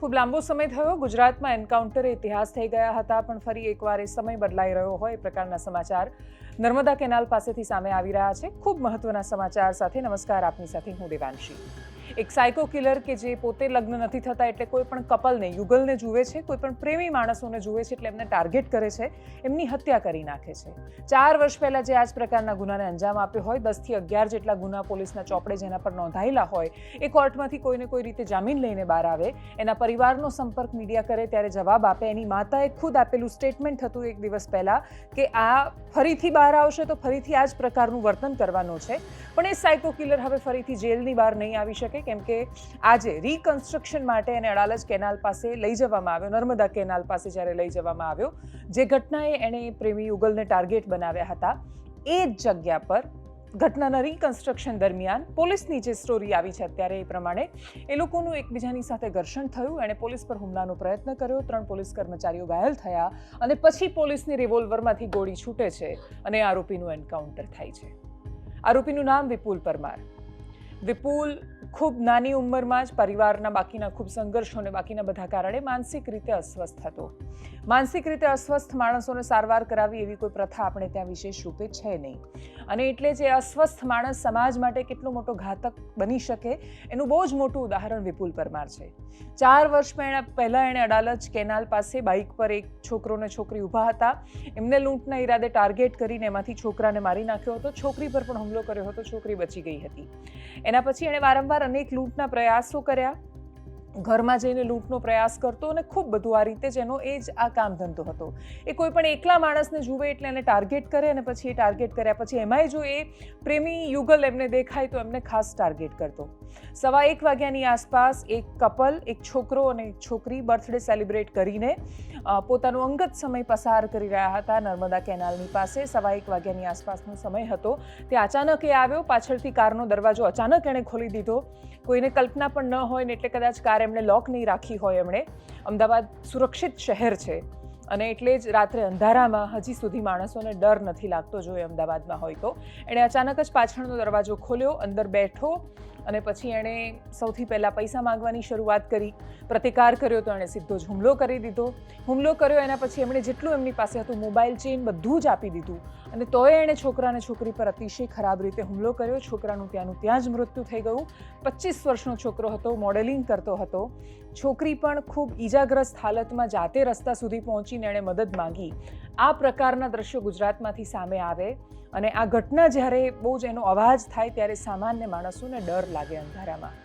ખૂબ લાંબો સમય થયો. ગુજરાતમાં એન્કાઉન્ટર ઇતિહાસ થઈ ગયા હતા, પણ ફરી એકવાર એ સમય બદલાઈ રહ્યો હોય એ પ્રકારના સમાચાર નર્મદા કેનાલ પાસેથી સામે આવી રહ્યા છે. ખૂબ મહત્વના સમાચાર સાથે નમસ્કાર. આપની સાથે હું દેવાંશી. એક સાયકો કિલર કે જે પોતે લગ્ન નથી થતા એટલે કોઈ પણ કપલને યુગલને જુએ છે, કોઈ પણ પ્રેમી માણસોને જુએ છે એટલે એમને ટાર્ગેટ કરે છે, એમની હત્યા કરી નાખે છે. ચાર વર્ષ પહેલાં જે આ જ પ્રકારના ગુનાને અંજામ આપ્યો હોય દસથી અગિયાર જેટલા ગુના પોલીસના ચોપડે જેના પર નોંધાયેલા હોય, એ કોર્ટમાંથી કોઈને કોઈ રીતે જામીન લઈને બહાર આવે, એના પરિવારનો સંપર્ક મીડિયા કરે, ત્યારે જવાબ આપે. એની માતાએ ખુદ આપેલું સ્ટેટમેન્ટ હતું એક દિવસ પહેલાં કે આ ફરીથી બહાર આવશે તો ફરીથી આ જ પ્રકારનું વર્તન કરવાનું છે. પણ એ સાયકો કિલર હવે ફરીથી જેલની બહાર નહીં આવી શકે. કેમ કે આજે રિકન્સ્ટ્રક્શન માટે એને અડાલજ કેનાલ પાસે લઈ જવામાં આવ્યો, નર્મદા કેનાલ પાસે જ્યારે લઈ જવામાં આવ્યો, જે ઘટનાએ એણે પ્રેમી યુગલને ટાર્ગેટ બનાવ્યા હતા. એ જ જગ્યા પર ઘટનાના રિકન્સ્ટ્રક્શન દરમિયાન પોલીસની જે સ્ટોરી આવી છે અત્યારે એ પ્રમાણે, એ લોકોનું એકબીજાની સાથે ઘર્ષણ થયું. એણે પોલીસ પર હુમલાનો પ્રયત્ન કર્યો. ત્રણ પોલીસ કર્મચારીઓ ઘાયલ થયા અને પછી પોલીસની રિવોલ્વરમાંથી ગોળી છૂટે છે અને આરોપીનું એન્કાઉન્ટર થાય છે. આરોપીનું નામ વિપુલ પરમાર. વિપુલ ખૂબ નાની ઉંમરમાં જ પરિવારના બાકીના ખૂબ સંઘર્ષોને બાકીના બધા કારણે માનસિક રીતે અસ્વસ્થ હતો. માનસિક રીતે અસ્વસ્થ માણસોને સારવાર કરાવી એવી કોઈ પ્રથા આપણે ત્યાં વિશેષ રૂપે છે નહીં. અને એટલે જે અસ્વસ્થ માણસ સમાજ માટે કેટલો મોટો ઘાતક બની શકે, એનું બહુ જ મોટું ઉદાહરણ વિપુલ પરમાર છે. ચાર વર્ષ પહેલા એણે અડાલજ કેનાલ પાસે બાઇક પર એક છોકરો ને છોકરી ઊભા હતા. એમને લૂંટના ઈરાદે ટાર્ગેટ કરીને એમાંથી છોકરાને મારી નાખ્યો હતો. છોકરી પર પણ હુમલો કર્યો હતો. છોકરી બચી ગઈ હતી. એના પછી એણે વારંવાર અનેક લૂંટના પ્રયાસો કર્યા. ઘરમાં જઈને લૂંટનો પ્રયાસ કરતો અને ખૂબ બધું આ રીતે જ એનો એ જ આ કામ ધંધો હતો. એ કોઈ પણ એકલા માણસને જુએ એટલે એને ટાર્ગેટ કરે અને પછી એ ટાર્ગેટ કર્યા પછી એમાંય જો એ પ્રેમી યુગલ એમને દેખાય તો એમને ખાસ ટાર્ગેટ કરતો. સવા એક વાગ્યાની આસપાસ એક કપલ એક છોકરો અને એક છોકરી બર્થડે સેલિબ્રેટ કરીને પોતાનો અંગત સમય પસાર કરી રહ્યા હતા નર્મદા કેનાલની પાસે. સવા એક વાગ્યાની આસપાસનો સમય હતો. તે અચાનક એ આવ્યો. પાછળથી કારનો દરવાજો અચાનક એણે ખોલી દીધો. કોઈને કલ્પના પણ ન હોય ને એટલે કદાચ કાર એમણે લોક નહીં રાખી હોય એમણે. અમદાવાદ સુરક્ષિત શહેર છે અને એટલે જ રાત્રે અંધારામાં હજી સુધી માણસોને ડર નથી લાગતો જો એ અમદાવાદમાં હોય તો. એણે અચાનક જ પાછળનો દરવાજો ખોલ્યો, અંદર બેઠો અને પછી એણે સૌથી પહેલાં પૈસા માંગવાની શરૂઆત કરી, પ્રતિકાર કર્યો તો એણે સીધો જ હુમલો કરી દીધો. હુમલો કર્યો એના પછી એમણે જેટલું એમની પાસે હતું, મોબાઈલ ચેઇન બધું જ આપી દીધું. અને તોય એણે છોકરાને છોકરી પર અતિશય ખરાબ રીતે હુમલો કર્યો. છોકરાનું ત્યાંનું ત્યાં જ મૃત્યુ થઈ ગયું. પચીસ વર્ષનો છોકરો હતો, મોડેલિંગ કરતો હતો. છોકરી પણ ખૂબ ઈજાગ્રસ્ત હાલતમાં જાતે રસ્તા સુધી પહોંચીને એણે મદદ માંગી. આ પ્રકારના દ્રશ્યો ગુજરાતમાંથી સામે આવે અને આ ઘટના જ્યારે બહુ જ એનો અવાજ થાય ત્યારે સામાન્ય માણસોને ડર લાગે અંધારામાં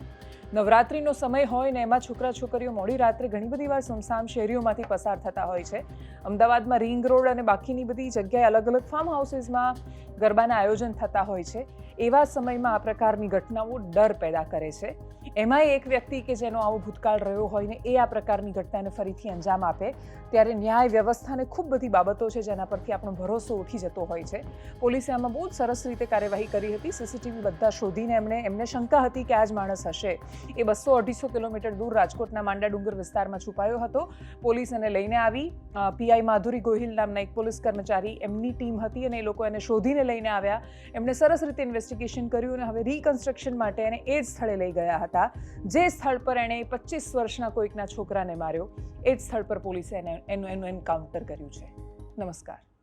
નવરાત્રિનો સમય હોય ને એમાં છોકરા છોકરીઓ મોડી રાત્રે ઘણી બધી વાર સુમસામ શેરીઓમાંથી પસાર થતા હોય છે. અમદાવાદમાં રિંગ રોડ અને બાકીની બધી જગ્યાએ અલગ અલગ ફાર્મ હાઉસીસમાં ગરબાના આયોજન થતા હોય છે. એવા સમયમાં આ પ્રકારની ઘટનાઓ ડર પેદા કરે છે. એમાંય એક વ્યક્તિ કે જેનો આવો ભૂતકાળ રહ્યો હોય ને એ આ પ્રકારની ઘટનાને ફરીથી અંજામ આપે. ત્યારે ન્યાય વ્યવસ્થાને ખૂબ બધી બાબતો છે જેના પરથી આપણો ભરોસો ઉઠી જતો હોય છે. પોલીસે આમાં બહુ જ સરસ રીતે કાર્યવાહી કરી હતી. સીસીટીવી બધા શોધીને એમણે, એમને શંકા હતી કે આ જ માણસ હશે. એ બસો અઢીસો કિલોમીટર દૂર રાજકોટના માંડા ડુંગર વિસ્તારમાં છુપાયો હતો. પોલીસ એને લઈને આવી. પીઆઈ માધુરી ગોહિલ નામના એક પોલીસ કર્મચારી એમની ટીમ હતી અને એ લોકો એને શોધીને લઈને આવ્યા. એમણે સરસ રીતે ઇન્વેસ્ટિગેશન કર્યું અને હવે રિકન્સ્ટ્રક્શન માટે એને એ જ સ્થળે લઈ ગયા હતા. જે સ્થળ પર એણે પચીસ વર્ષના કોઈકના છોકરાને માર્યો. એ જ સ્થળ પર પોલીસે એને એનું એનું એન્કાઉન્ટર કર્યું છે. નમસ્કાર.